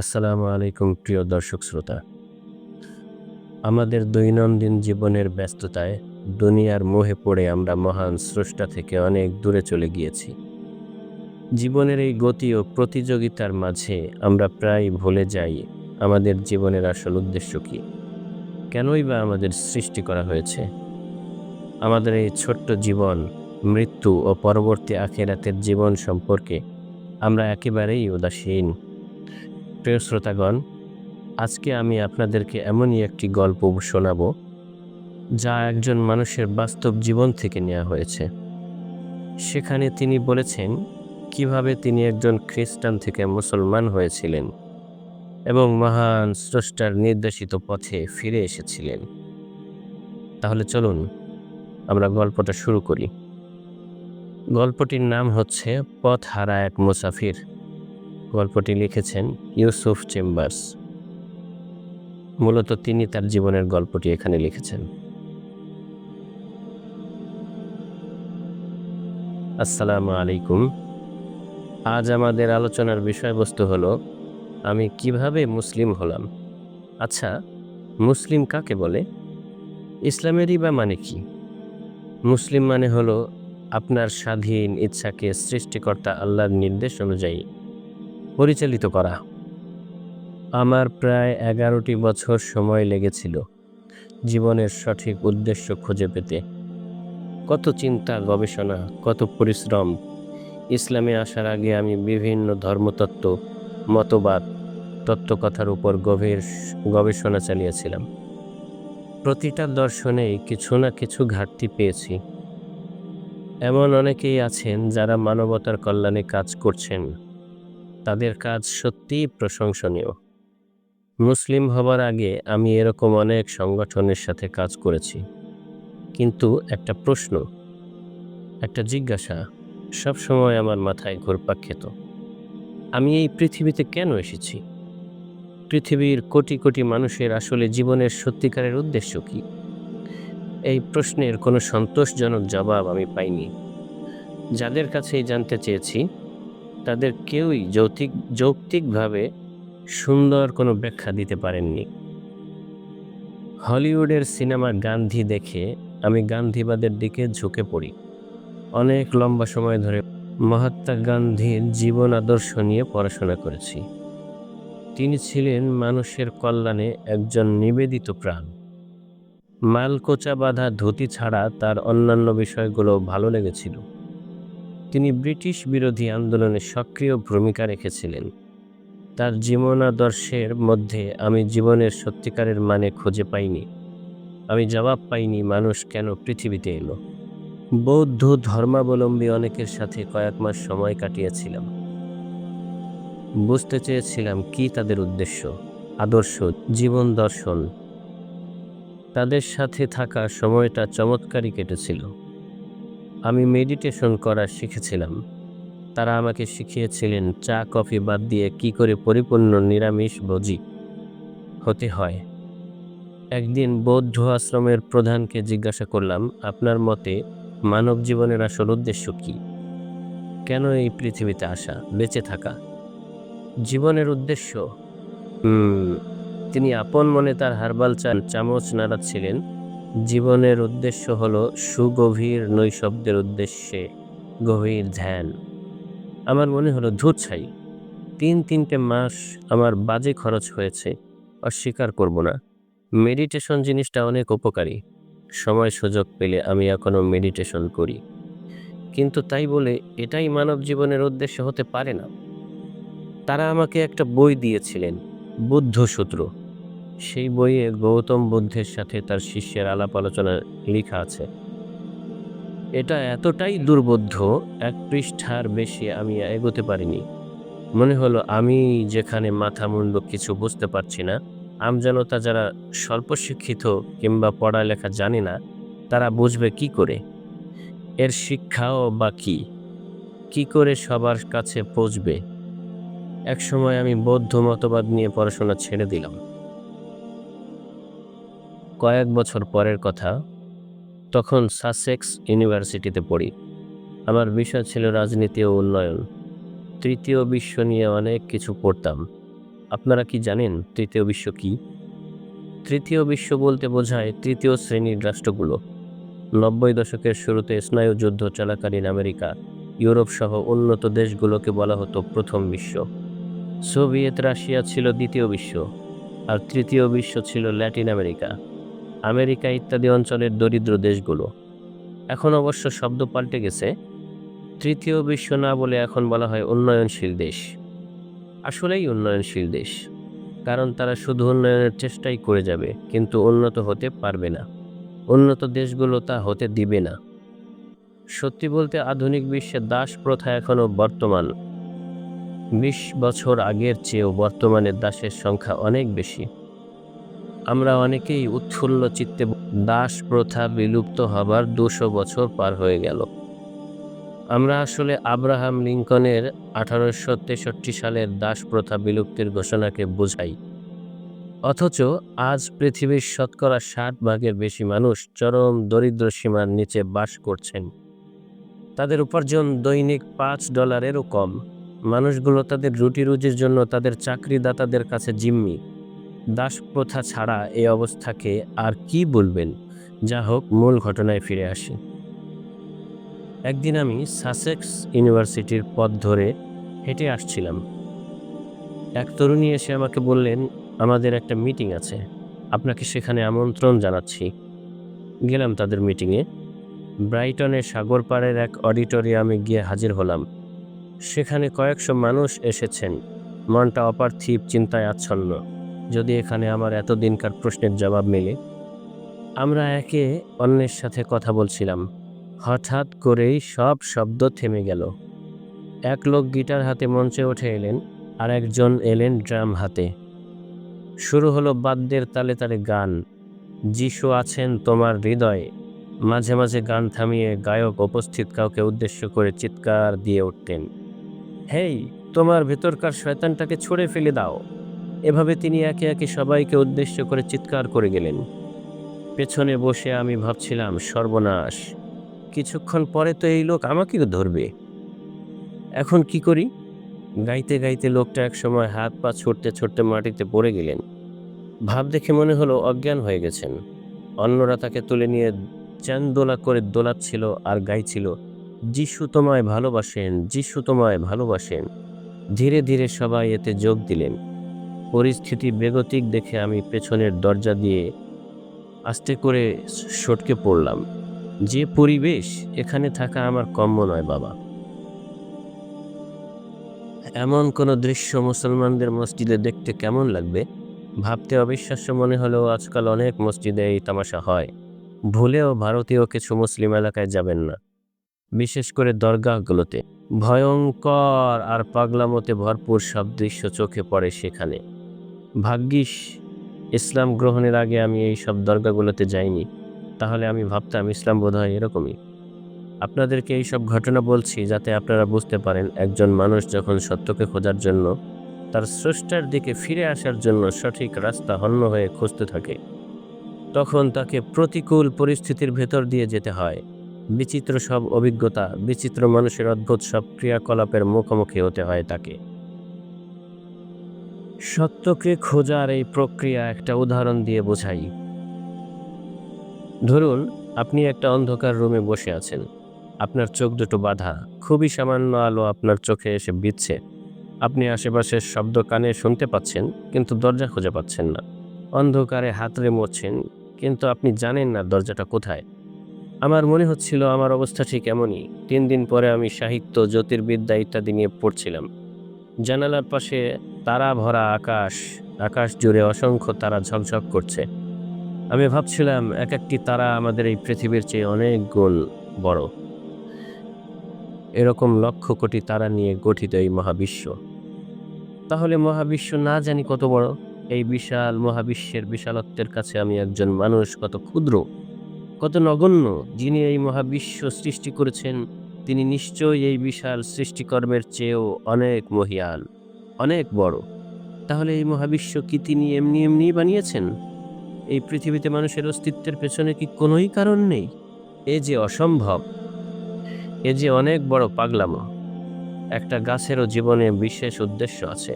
আসসালামু আলাইকুম, প্রিয় দর্শক শ্রোতা। আমাদের দৈনন্দিন জীবনের ব্যস্ততায় দুনিয়ার মোহে পড়ে আমরা মহান স্রষ্টা থেকে অনেক দূরে চলে গিয়েছি। জীবনের এই গতি ও প্রতিযোগিতার মাঝে আমরা প্রায় ভুলে যাই আমাদের জীবনের আসল উদ্দেশ্য কী? কেনই বা আমাদের সৃষ্টি করা হয়েছে? আমাদের এই ছোট্ট জীবন, মৃত্যু ও পরবর্তী আখেরাতের জীবন সম্পর্কে আমরা একেবারেই উদাসীন। প্রিয় শ্রোতাগণ, আজকে আমি আপনাদেরকে এমনই একটি গল্প শোনাব, যা একজন মানুষের বাস্তব জীবন থেকে নেওয়া হয়েছে। সেখানে তিনি বলেছেন কীভাবে তিনি একজন খ্রিস্টান থেকে মুসলমান হয়েছিলেন এবং মহান স্রষ্টার নির্দেশিত পথে ফিরে এসেছিলেন। তাহলে চলুন, আমরা গল্পটা শুরু করি। গল্পটির নাম হচ্ছে পথ হারা এক মুসাফির। গল্পটি লিখেছেন ইউসুফ চেম্বার্স। মূলত তিনি তার জীবনের গল্পটি এখানে লিখেছেন। আসসালামু আলাইকুম। আজ আমাদের আলোচনার বিষয়বস্তু হলো, আমি কীভাবে মুসলিম হলাম? আচ্ছা মুসলিম কাকে বলে? ইসলামেরই বা মানে কি? মুসলিম মানে হলো আপনার স্বাধীন ইচ্ছাকে সৃষ্টিকর্তা আল্লাহর নির্দেশ অনুযায়ী পরিচালিত করা। আমার প্রায় এগারোটি বছর সময় লেগেছিল জীবনের সঠিক উদ্দেশ্য খুঁজে পেতে। কত চিন্তা, গবেষণা, কত পরিশ্রম, ইসলামে আসার আগে আমি বিভিন্ন ধর্মতত্ত্ব, মতবাদ, তত্ত্বকথার উপর গভীর গবেষণা চালিয়েছিলাম। প্রতিটা দর্শনেই কিছু না কিছু ঘাটতি পেয়েছি। এমন অনেকেই আছেন যারা মানবতার কল্যাণে কাজ করছেন। তাদের কাজ সত্যিই প্রশংসনীয়। মুসলিম হবার আগে আমি এরকম অনেক সংগঠনের সাথে কাজ করেছি। কিন্তু একটা প্রশ্ন, একটা জিজ্ঞাসা সবসময় আমার মাথায় ঘুরপাক খেত। আমি এই পৃথিবীতে কেন এসেছি? পৃথিবীর কোটি কোটি মানুষের আসলে জীবনের সত্যিকারের উদ্দেশ্য কী? এই প্রশ্নের কোনো সন্তোষজনক জবাব আমি পাইনি। যাদের কাছেই জানতে চেয়েছি তাদের কেউই যৌতিক যৌক্তিকভাবে সুন্দর কোনো ব্যাখ্যা দিতে পারেননি। হলিউডের সিনেমা গান্ধী দেখে আমি গান্ধীবাদের দিকে ঝুঁকে পড়ি। অনেক লম্বা সময় ধরে মহাত্মা গান্ধীর জীবন আদর্শ নিয়ে পড়াশোনা করেছি। তিনি ছিলেন মানুষের কল্যাণে একজন নিবেদিত প্রাণ। মালকোচা বাঁধা ধুতি ছাড়া তার অন্যান্য বিষয়গুলো ভালো লেগেছিল। তিনি ব্রিটিশ বিরোধী আন্দোলনে সক্রিয় ভূমিকা রেখেছিলেন। তার জীবনাদর্শের মধ্যে আমি জীবনের সত্যিকারের মানে খুঁজে পাইনি। আমি জবাব পাইনি, মানুষ কেন পৃথিবীতে এলো। বৌদ্ধ ধর্মাবলম্বী অনেকের সাথে কয়েক মাস সময় কাটিয়েছিলাম। বুঝতে চেয়েছিলাম কি তাদের উদ্দেশ্য, আদর্শ, জীবন দর্শন। তাদের সাথে থাকা সময়টা চমৎকারই কেটেছিল। আমি মেডিটেশন করা শিখেছিলাম। তারা আমাকে শিখিয়েছিলেন, চা, কফি বাদ দিয়ে কি করে পরিপূর্ণ নিরামিষ ভোজি হতে হয়। একদিন বৌদ্ধ আশ্রমের প্রধানকে জিজ্ঞাসা করলাম, আপনার মতে মানব জীবনের আসল উদ্দেশ্য কী? কেন এই পৃথিবীতে আসা, বেঁচে থাকা? জীবনের উদ্দেশ্য? তিনি আপন মনে তার হারবাল চান চামচ নাড়াচ্ছিলেন। জীবনের উদ্দেশ্য হল সুগভীর নৈশব্দের উদ্দেশ্যে গভীর ধ্যান। আমার মনে হলো, ধূর ছাই, তিন তিনটে মাস আমার বাজে খরচ হয়েছে, অস্বীকার করব না। মেডিটেশন জিনিসটা অনেক উপকারী। সময় সুযোগ পেলে আমি এখনও মেডিটেশন করি। কিন্তু তাই বলে এটাই মানব জীবনের উদ্দেশ্য হতে পারে না। তারা আমাকে একটা বই দিয়েছিলেন বুদ্ধ সূত্র সেই বইয়ে গৌতম বুদ্ধের সাথে তার শিষ্যের আলাপ আলোচনা লেখা আছে। এটা এতটাই দুর্বোধ্য, এক পৃষ্ঠার বেশি আমি এগোতে পারিনি। মনে হলো আমি যেখানে মাথা মুন্ড কিছু বুঝতে পারছি না আম আমজনতা যারা স্বল্প শিক্ষিত কিংবা পড়ালেখা জানে না, তারা বুঝবে কি করে? এর শিক্ষাও বা কী? কী করে সবার কাছে পৌঁছবে? একসময় আমি বৌদ্ধ মতবাদ নিয়ে পড়াশোনা ছেড়ে দিলাম। কয়েক বছর পরের কথা, তখন সাসেক্স ইউনিভার্সিটিতে পড়ি। আমার বিষয় ছিল রাজনীতি ও উন্নয়ন। তৃতীয় বিশ্ব নিয়ে অনেক কিছু পড়তাম। আপনারা কি জানেন তৃতীয় বিশ্ব কি? তৃতীয় বিশ্ব বলতে বোঝায় তৃতীয় শ্রেণির রাষ্ট্রগুলো। নব্বই দশকের শুরুতে স্নায়ু যুদ্ধ চলাকালীন আমেরিকা, ইউরোপ সহ উন্নত দেশগুলোকে বলা হতো প্রথম বিশ্ব। সোভিয়েত রাশিয়া ছিল দ্বিতীয় বিশ্ব, আর তৃতীয় বিশ্ব ছিল ল্যাটিন আমেরিকা। আমেরিকা ইত্যাদি অঞ্চলের দরিদ্র দেশগুলো। এখন অবশ্য শব্দ পাল্টে গেছে। তৃতীয় বিশ্ব না বলে এখন বলা হয় উন্নয়নশীল দেশ। আসলেই উন্নয়নশীল দেশ। কারণ তারা শুধু উন্নয়নের চেষ্টাই করে যাবে, কিন্তু উন্নত হতে পারবে না। উন্নত দেশগুলো তা হতে দিবে না। সত্যি বলতে আধুনিক বিশ্বে দাস প্রথা এখনও বর্তমান। বিশ বছর আগের চেয়েও বর্তমানে দাসের সংখ্যা অনেক বেশি। আমরা অনেকেই উৎফুল্ল চিত্তে দাস প্রথা বিলুপ্ত হবার দুশো বছর পার হয়ে গেল। আমরা আসলে আব্রাহাম লিঙ্কনের আঠারোশো তেষট্টি সালের দাস প্রথা বিলুপ্তির ঘোষণাকে বোঝাই। অথচ আজ পৃথিবীর শতকরা ষাট ভাগের বেশি মানুষ চরম দরিদ্র সীমার নিচে বাস করছেন। তাদের উপার্জন দৈনিক পাঁচ ডলারেরও কম। মানুষগুলো তাদের রুটি রুজির জন্য তাদের চাকরিদাতাদের কাছে জিম্মি। দাস প্রথা ছাড়া এই অবস্থাকে আর কি বলবেন? যা হোক মূল ঘটনায় ফিরে আসি। একদিন আমি সাসেক্স ইউনিভার্সিটির পথ ধরে হেঁটে আসছিলাম। এক তরুণী এসে আমাকে বললেন, আমাদের একটা মিটিং আছে। আপনাকে সেখানে আমন্ত্রণ জানাচ্ছি। গেলাম তাদের মিটিংয়ে। ব্রাইটনের সাগর পাড়ের এক অডিটোরিয়ামে গিয়ে হাজির হলাম। সেখানে কয়েকশো মানুষ এসেছেন। মনটা অপার্থিব, চিন্তায় আচ্ছন্ন। যদি এখানে আমার এতদিনকার প্রশ্নের জবাব মেলে। আমরা একে অন্যের সাথে কথা বলছিলাম। হঠাৎ করেই সব শব্দ থেমে গেল। এক লোক গিটার হাতে মঞ্চে উঠে এলেন আর একজন এলেন ড্রাম হাতে। শুরু হলো বাদ্যের তালে তালে গান। যিশু আছেন তোমার হৃদয়ে। মাঝে মাঝে গান থামিয়ে গায়ক উপস্থিত কাউকে উদ্দেশ্য করে চিৎকার দিয়ে উঠতেন। হেই, তোমার ভেতরকার শয়তানটাকে ছুঁড়ে ফেলে দাও। এভাবে তিনি একে একে সবাইকে উদ্দেশ্য করে চিৎকার করে গেলেন। পেছনে বসে আমি ভাবছিলাম, সর্বনাশ, কিছুক্ষণ পরে তো এই লোক আমাকেও ধরবে। এখন কি করি? গাইতে গাইতে লোকটা এক সময় হাত পা ছুটতে ছুটতে মাটিতে পড়ে গেলেন। ভাব দেখে মনে হলো অজ্ঞান হয়ে গেছেন। অন্যরা তাকে তুলে নিয়ে চ্যান দোলা করে দোলাচ্ছিল আর গাইছিল, যিশু তোমায় ভালোবাসেন, যিশু তোমায় ভালোবাসেন। ধীরে ধীরে সবাই এতে যোগ দিলেন। পরিস্থিতি বেগতিক দেখে আমি পেছনের দরজা দিয়ে আস্তে করে সটকে পড়লাম। যে পরিবেশ এখানে থাকা আমার কম্য নয়, বাবা। এমন কোনো দৃশ্য মুসলমানদের মসজিদে দেখতে কেমন লাগবে? ভাবতে অবিশ্বাস্য মনে হলেও আজকাল অনেক মসজিদে এই তামাশা হয়। ভুলেও ভারতীয় কিছু মুসলিম এলাকায় যাবেন না। বিশেষ করে দরগাহগুলোতে। ভয়ঙ্কর আর পাগলামতে ভরপুর সব দৃশ্য চোখে পড়ে সেখানে। ভাগ্যিস, ইসলাম গ্রহণের আগে আমি এই সব দরগাগুলোতে যাইনি। তাহলে আমি ভাবতাম ইসলাম বোধহয় এরকমই। আপনাদেরকে এই সব ঘটনা বলছি যাতে আপনারা বুঝতে পারেন, একজন মানুষ যখন সত্যকে খোঁজার জন্য, তার স্রষ্টার দিকে ফিরে আসার জন্য সঠিক রাস্তা হন্য হয়ে খুঁজতে থাকে, তখন তাকে প্রতিকূল পরিস্থিতির ভেতর দিয়ে যেতে হয়। বিচিত্র সব অভিজ্ঞতা, বিচিত্র মানুষের অদ্ভুত সব ক্রিয়াকলাপের মুখোমুখি হতে হয় তাকে। সত্যকে খোঁজার এই প্রক্রিয়া একটা উদাহরণ দিয়ে বোঝাই। ধরুন, আপনি একটা অন্ধকার রুমে বসে আছেন। আপনার চোখ দুটো বাঁধা, খুবই সামান্য আলো আপনার চোখে এসে বিচ্ছে আপনি আশেপাশের শব্দ কানে শুনতে পাচ্ছেন, কিন্তু দরজা খুঁজে পাচ্ছেন না। অন্ধকারে হাতড়ে মরছেন কিন্তু আপনি জানেন না দরজাটা কোথায়। আমার মনে হচ্ছিল আমার অবস্থা ঠিক এমনই। তিন দিন পরে আমি সাহিত্য, জ্যোতির্বিদ্যা ইত্যাদি নিয়ে পড়ছিলাম। জানালার পাশে তারা ভরা আকাশ আকাশ জুড়ে অসংখ্য তারা ঝকঝক করছে। আমি ভাবছিলাম, এক একটি তারা আমাদের এই পৃথিবীর চেয়ে অনেক গুণ বড়। এরকম লক্ষ কোটি তারা নিয়ে গঠিত এই মহাবিশ্ব। তাহলে মহাবিশ্ব না জানি কত বড়? এই বিশাল মহাবিশ্বের বিশালত্বের কাছে আমি একজন মানুষ কত ক্ষুদ্র, কত নগণ্য, যিনি এই মহাবিশ্ব সৃষ্টি করেছেন, তিনি নিশ্চয়ই এই বিশাল সৃষ্টিকর্মের চেয়েও অনেক মহিয়ান। অনেক বড়। তাহলে এই মহাবিশ্ব কি তিনি এমনি এমনি বানিয়েছেন? এই পৃথিবীতে মানুষের অস্তিত্বের পেছনে কি কোনোই কারণ নেই? এ যে অসম্ভব! এ যে অনেক বড় পাগলামো! একটা গাছেরও জীবনে বিশেষ উদ্দেশ্য আছে।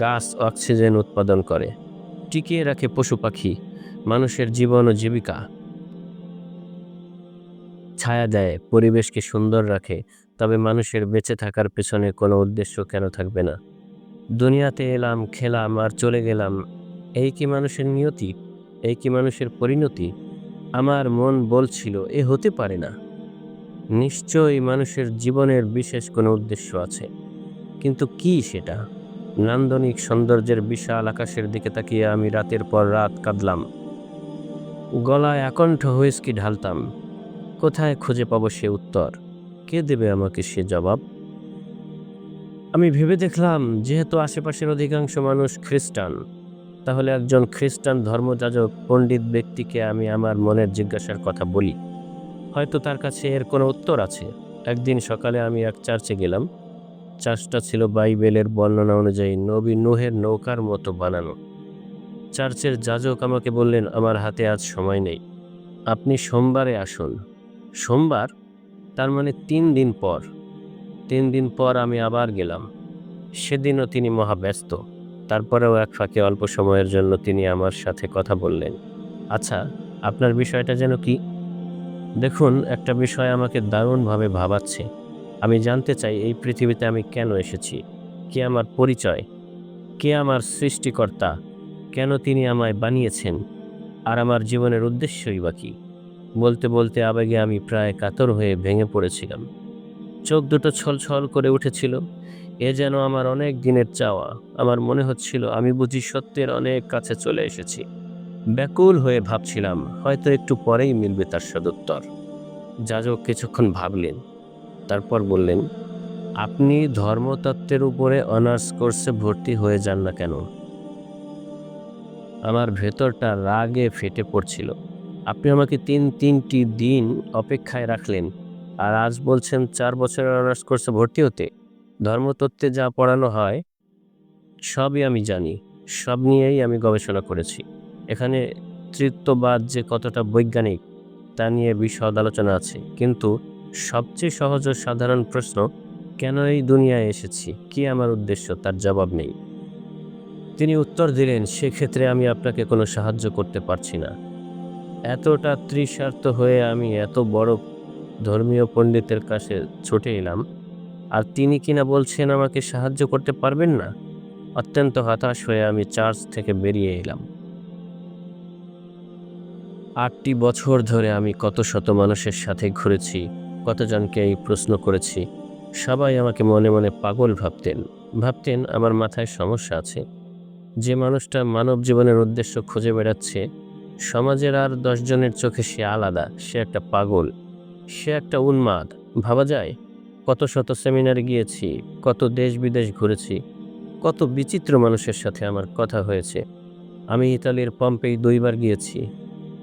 গাছ অক্সিজেন উৎপাদন করে। টিকিয়ে রাখে পশু পাখি, মানুষের জীবন ও জীবিকা। ছায়া দেয়, পরিবেশকে সুন্দর রাখে, তবে মানুষের বেঁচে থাকার পেছনে কোনো উদ্দেশ্য কেন থাকবে না? দুনিয়াতে এলাম, খেলাম আর চলে গেলাম। এই কি মানুষের নিয়তি? এই কি মানুষের পরিণতি? আমার মন বলছিল, এ হতে পারে না। নিশ্চয়ই মানুষের জীবনের বিশেষ কোনো উদ্দেশ্য আছে। কিন্তু কি সেটা? নান্দনিক সৌন্দর্যের বিশাল আকাশের দিকে তাকিয়ে আমি রাতের পর রাত কাঁদলাম। গলায় আকণ্ঠ হুইস্কি ঢালতাম। কোথায় খুঁজে পাবো সে উত্তর? কে দেবে আমাকে সে জবাব? আমি ভেবে দেখলাম, যেহেতু আশেপাশের অধিকাংশ মানুষ খ্রিস্টান, তাহলে একজন খ্রিস্টান ধর্মযাজক পণ্ডিত ব্যক্তিকে আমি আমার মনের জিজ্ঞাসার কথা বলি। হয়তো তার কাছে এর কোনো উত্তর আছে। একদিন সকালে আমি এক চার্চে গেলাম। চার্চটা ছিল বাইবেলের বর্ণনা অনুযায়ী নবী নুহের নৌকার মতো বানানো। চার্চের যাজক আমাকে বললেন, আমার হাতে আজ সময় নেই। আপনি সোমবারে আসুন। সোমবার? তার মানে তিন দিন পর। তিন দিন পর আমি আবার গেলাম। সেদিনও তিনি মহাব্যস্ত। তারপরেও এক ফাঁকে অল্প সময়ের জন্য তিনি আমার সাথে কথা বললেন। আচ্ছা আপনার বিষয়টা যেন কি? দেখুন, একটা বিষয় আমাকে দারুণভাবে ভাবাচ্ছে। আমি জানতে চাই, এই পৃথিবীতে আমি কেন এসেছি? কে আমার পরিচয়? কে আমার সৃষ্টিকর্তা? কেন তিনি আমায় বানিয়েছেন? আর আমার জীবনের উদ্দেশ্যই বা কী? বলতে বলতে আবেগে আমি প্রায় কাতর হয়ে ভেঙে পড়েছিলাম। চোখ দুটো ছলছল করে উঠেছিল। এ যেন আমার অনেক দিনের চাওয়া। আমার মনে হচ্ছিল আমি বুঝি সত্যের অনেক কাছে চলে এসেছি। ব্যাকুল হয়ে ভাবছিলাম, হয়তো একটু পরেই মিলবে তার সদুত্তর। যাজক কিছুক্ষণ ভাবলেন, তারপর বললেন, আপনি ধর্মতত্ত্বের উপরে অনার্স কোর্সে ভর্তি হয়ে যান না কেন? আমার ভেতরটা রাগে ফেটে পড়ছিল। আপনি আমাকে তিন তিনটি দিন অপেক্ষায় রাখলেন। আর আজ বলছেন, চার বছরের অনার্স কোর্সে ভর্তি হতে? ধর্মতত্ত্বে যা পড়ানো হয়, সবই আমি জানি। সব নিয়েই আমি গবেষণা করেছি। এখানে তৃত্ববাদ যে কতটা বৈজ্ঞানিক, তা নিয়ে বিশদ আলোচনা আছে। কিন্তু সবচেয়ে সহজ ও সাধারণ প্রশ্ন, কেন এই দুনিয়ায় এসেছি? কি আমার উদ্দেশ্য? তার জবাব নেই। তিনি উত্তর দিলেন, সেক্ষেত্রে আমি আপনাকে কোনো সাহায্য করতে পারছি না। এতটা তৃস্বার্থ হয়ে আমি এত বড় ধর্মীয় পণ্ডিতের কাছে ছুটে এলাম। আর তিনি কিনা বলছেন, আমাকে সাহায্য করতে পারবেন না? অত্যন্ত হতাশ হয়ে আমি চার্চ থেকে বেরিয়ে এলাম। আটটি বছর ধরে আমি কত শত মানুষের সাথে ঘুরেছি, কতজনকে এই প্রশ্ন করেছি। সবাই আমাকে মনে মনে পাগল ভাবতেন। ভাবতেন আমার মাথায় সমস্যা আছে। যে মানুষটা মানব জীবনের উদ্দেশ্য খুঁজে বেড়াচ্ছে, সমাজের আর দশজনের চোখে সে আলাদা, সে একটা পাগল। সে একটা উন্মাদ, ভাবা যায়? কত শত সেমিনারে গিয়েছি, কত দেশ বিদেশ ঘুরেছি, কত বিচিত্র মানুষের সাথে আমার কথা হয়েছে। আমি ইতালির পম্পেই দুইবার গিয়েছি।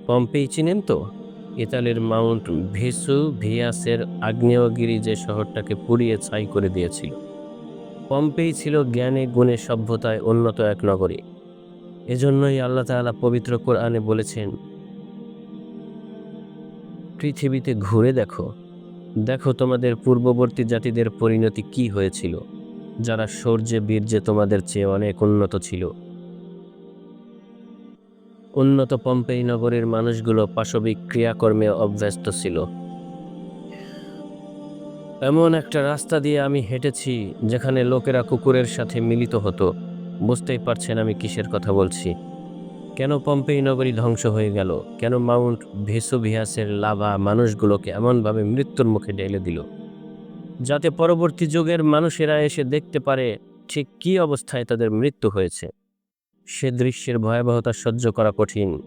পম্পেই চিনেন তো? ইতালির মাউন্ট ভিসু ভিয়াসের আগ্নেয়গিরি যে শহরটাকে পুড়িয়ে ছাই করে দিয়েছিল। পম্পেই ছিল জ্ঞানে গুণে সভ্যতায় উন্নত এক নগরী। এজন্যই আল্লাহ তাআলা পবিত্র কোরআনে বলেছেন পৃথিবীতে ঘুরে দেখো। দেখো তোমাদের পূর্ববর্তী জাতিদের পরিণতি কি হয়েছিল, যারা শৌর্যে বীর্যে তোমাদের চেয়ে অনেক উন্নত ছিল। উন্নত পম্পেই নগরীর মানুষগুলো পাশবিক ক্রিয়াকর্মে অভ্যস্ত ছিল। এমন একটা রাস্তা দিয়ে আমি হেঁটেছি, যেখানে লোকেরা কুকুরের সাথে মিলিত হতো। বুঝতেই পারছেন আমি কিসের কথা বলছি। কেন পম্পেই নগরী ধ্বংস হয়ে গেল? কেন মাউন্ট ভেসোভিয়াসের লাভা মানুষগুলোকে এমনভাবে মৃত্যুর মুখে ঢেলে দিল? যাতে পরবর্তী যুগের মানুষেরা এসে দেখতে পারে ঠিক কী অবস্থায় তাদের মৃত্যু হয়েছে। সে দৃশ্যের ভয়াবহতা সহ্য করা কঠিন।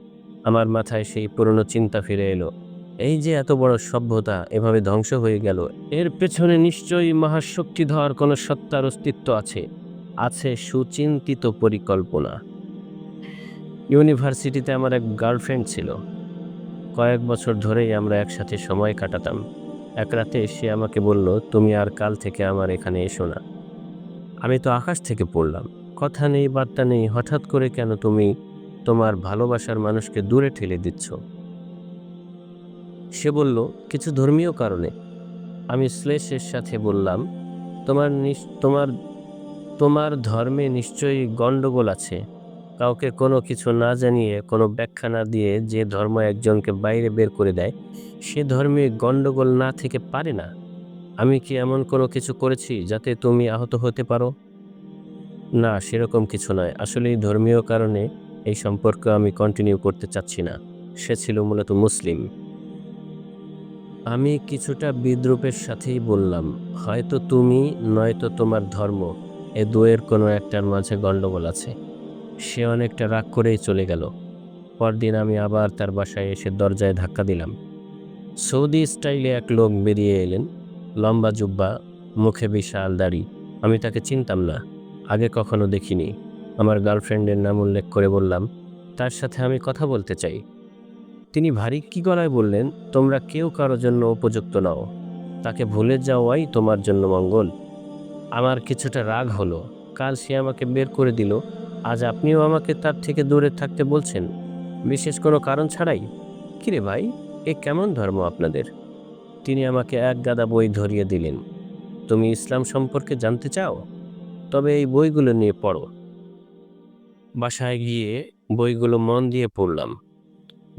আমার মাথায় সেই পুরনো চিন্তা ফিরে এলো। এই যে এত বড় সভ্যতা এভাবে ধ্বংস হয়ে গেল, এর পেছনে নিশ্চয়ই মহাশক্তিধর কোনো সত্তার অস্তিত্ব আছে। আছে সুচিন্তিত পরিকল্পনা। ইউনিভার্সিটিতে আমার এক গার্লফ্রেন্ড ছিল। কয়েক বছর ধরেই আমরা একসাথে সময় কাটাতাম। এক রাতে সে আমাকে বলল, তুমি আর কাল থেকে আমার এখানে এসো না। আমি তো আকাশ থেকে পড়লাম। কথা নেই, বার্তা নেই, হঠাৎ করে কেন তুমি তোমার ভালোবাসার মানুষকে দূরে ঠেলে দিচ্ছ? সে বলল, কিছু ধর্মীয় কারণে। আমি শ্লেষের সাথে বললাম, তোমার তোমার তোমার ধর্মে নিশ্চয়ই গণ্ডগোল আছে। কাউকে কোনো কিছু না জানিয়ে, কোনো ব্যাখ্যা না দিয়ে যে ধর্ম একজনকে বাইরে বের করে দেয়, সে ধর্মে গণ্ডগোল না থেকে পারে না। আমি কি এমন কোনো কিছু করেছি যাতে তুমি আহত হতে পারো? না, সেরকম কিছু নয়। আসলে ধর্মীয় কারণে এই সম্পর্ক আমি কন্টিনিউ করতে চাচ্ছি না। সে ছিল মূলত মুসলিম। আমি কিছুটা বিদ্রুপের সাথেই বললাম, হয়তো তুমি, নয়তো তোমার ধর্ম। এ দুয়ের কোনো একটার মাঝে গণ্ডগোল আছে। সে অনেকটা রাগ করেই চলে গেল। পরদিন আমি আবার তার বাসায় এসে দরজায় ধাক্কা দিলাম। সৌদি স্টাইলে এক লোক বেরিয়ে এলেন। লম্বা জুব্বা, মুখে বিশাল দাড়ি। আমি তাকে চিনতাম না। আগে কখনো দেখিনি। আমার গার্লফ্রেন্ডের নাম উল্লেখ করে বললাম, তার সাথে আমি কথা বলতে চাই। তিনি ভারী কি গলায় বললেন, তোমরা কেউ কারও জন্য উপযুক্ত নাও। তাকে ভুলে যাওয়াই তোমার জন্য মঙ্গল। আমার কিছুটা রাগ হলো। কাল সে আমাকে বের করে দিল। আজ আপনিও আমাকে তার থেকে দূরে থাকতে বলছেন। বিশেষ কোনো কারণ ছাড়াই? কিরে ভাই, এ কেমন ধর্ম আপনাদের? তিনি আমাকে এক গাদা বই ধরিয়ে দিলেন। তুমি ইসলাম সম্পর্কে জানতে চাও? তবে এই বইগুলো নিয়ে পড়ো। বাসায় গিয়ে বইগুলো মন দিয়ে পড়লাম।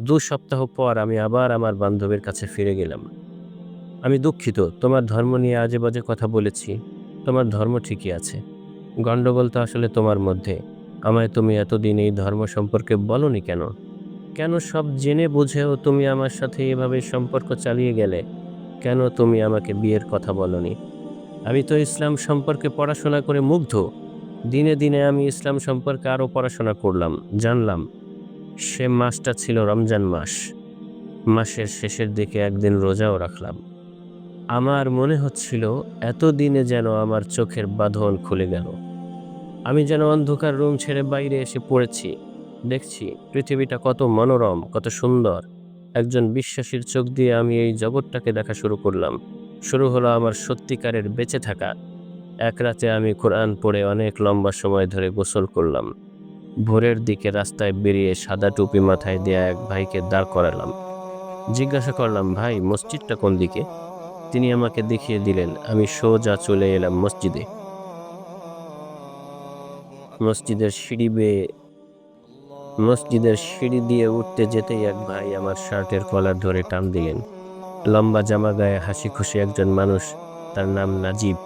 দু সপ্তাহ পর আমি আবার আমার বান্ধবের কাছে ফিরে গেলাম। আমি দুঃখিত, তোমার ধর্ম নিয়ে আজে বাজে কথা বলেছি। তোমার ধর্ম ঠিকই আছে। গণ্ডগোল তো আসলে তোমার মধ্যে। আমায় তুমি এতদিন এই ধর্ম সম্পর্কে বলনি কেন? কেন সব জেনে বুঝেও তুমি আমার সাথে এভাবে সম্পর্ক চালিয়ে গেলে? কেন তুমি আমাকে বিয়ের কথা বলনি? আমি তো ইসলাম সম্পর্কে পড়াশোনা করে মুগ্ধ। দিনে দিনে আমি ইসলাম সম্পর্কে আরও পড়াশোনা করলাম, জানলাম। সে মাসটা ছিল রমজান মাস। মাসের শেষের দিকে একদিন রোজাও রাখলাম। আমার মনে হচ্ছিল এতদিনে যেন আমার চোখের বাঁধন খুলে গেল। আমি যেন অন্ধকার রুম ছেড়ে বাইরে এসে পড়েছি। দেখছি পৃথিবীটা কত মনোরম, কত সুন্দর। একজন বিশ্বাসীর চোখ দিয়ে আমি এই জগৎটাকে দেখা শুরু করলাম। শুরু হলো আমার সত্যিকারের বেঁচে থাকা। এক রাতে আমি কোরআন পড়ে অনেক লম্বা সময় ধরে গোসল করলাম। ভোরের দিকে রাস্তায় বেরিয়ে সাদা টুপি মাথায় দেয়া এক ভাইকে দাঁড় করালাম। জিজ্ঞাসা করলাম, ভাই, মসজিদটা কোন দিকে? তিনি আমাকে দেখিয়ে দিলেন, আমি সোজা চলে এলাম মসজিদে। মসজিদের সিঁড়ি বেয়ে, মসজিদের সিঁড়ি দিয়ে উঠতে যেতেই এক ভাই আমার শার্টের কলার ধরে টান দিলেন। লম্বা জামা গায়ে হাসি খুশি একজন মানুষ, তার নাম নাজিব।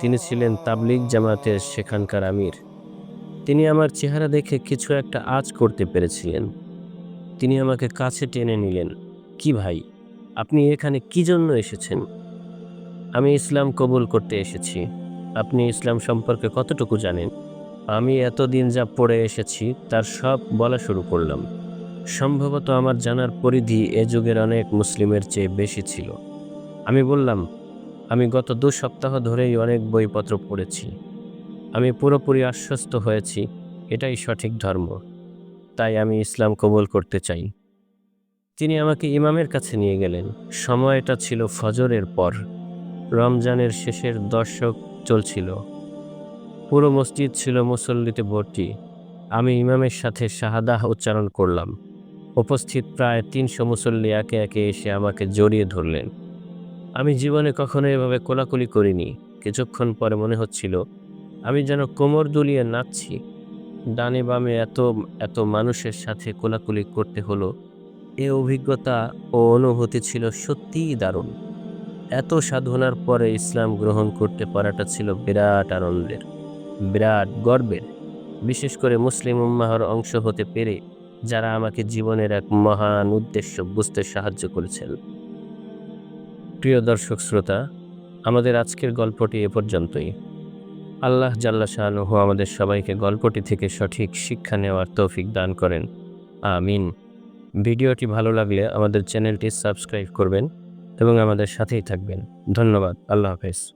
তিনি ছিলেন তাবলিগ জামাতের সেখানকার আমির। তিনি আমার চেহারা দেখে কিছু একটা আজ করতে পেরেছিলেন। তিনি আমাকে কাছে টেনে নিলেন, কি ভাই, আপনি এখানে কি জন্য এসেছেন? আমি ইসলাম কবুল করতে এসেছি। আপনি ইসলাম সম্পর্কে কতটুকু জানেন? আমি এতদিন যা পড়ে এসেছি, তার সব বলা শুরু করলাম। সম্ভবত আমার জানার পরিধি এ যুগের অনেক মুসলিমের চেয়ে বেশি ছিল। আমি বললাম, আমি গত দু সপ্তাহ ধরেই অনেক বইপত্র পড়েছি। আমি পুরোপুরি আশ্বস্ত হয়েছি, এটাই সঠিক ধর্ম। তাই আমি ইসলাম কবুল করতে চাই। তিনি আমাকে ইমামের কাছে নিয়ে গেলেন। সময়টা ছিল ফজরের পর। রমজানের শেষের দর্শক চলছিল। পুরো মসজিদ ছিল মুসল্লিতে ভর্তি। আমি ইমামের সাথে শাহাদাহ উচ্চারণ করলাম। উপস্থিত প্রায় তিনশো মুসল্লি একে একে এসে আমাকে জড়িয়ে ধরলেন। আমি জীবনে কখনো এভাবে কোলাকুলি করিনি। কিছুক্ষণ পরে মনে হচ্ছিল, আমি যেন কোমর দুলিয়ে নাচছি। ডানে বামে এত এত মানুষের সাথে কোলাকুলি করতে হলো। এ অভিজ্ঞতা ও অনুভূতি ছিল সত্যিই দারুণ। এত সাধনার পরে ইসলাম গ্রহণ করতে পারাটা ছিল বিরাট আনন্দের। বিরাট গর্বের। বিশেষ করে মুসলিম উম্মাহর অংশ হতে পেরে যারা আমাকে জীবনের এক মহান উদ্দেশ্য বুঝতে সাহায্য করেছেন। প্রিয় দর্শক শ্রোতা, আমাদের আজকের গল্পটি এ পর্যন্তই। আল্লাহ জাল্লা শাহনুহু আমাদের সবাইকে গল্পটি থেকে সঠিক শিক্ষা নেওয়ার তৌফিক দান করেন। আমিন। ভিডিওটি ভালো লাগলে আমাদের চ্যানেলটি সাবস্ক্রাইব করবেন এবং আমাদের সাথেই থাকবেন। ধন্যবাদ। আল্লাহ হাফেজ।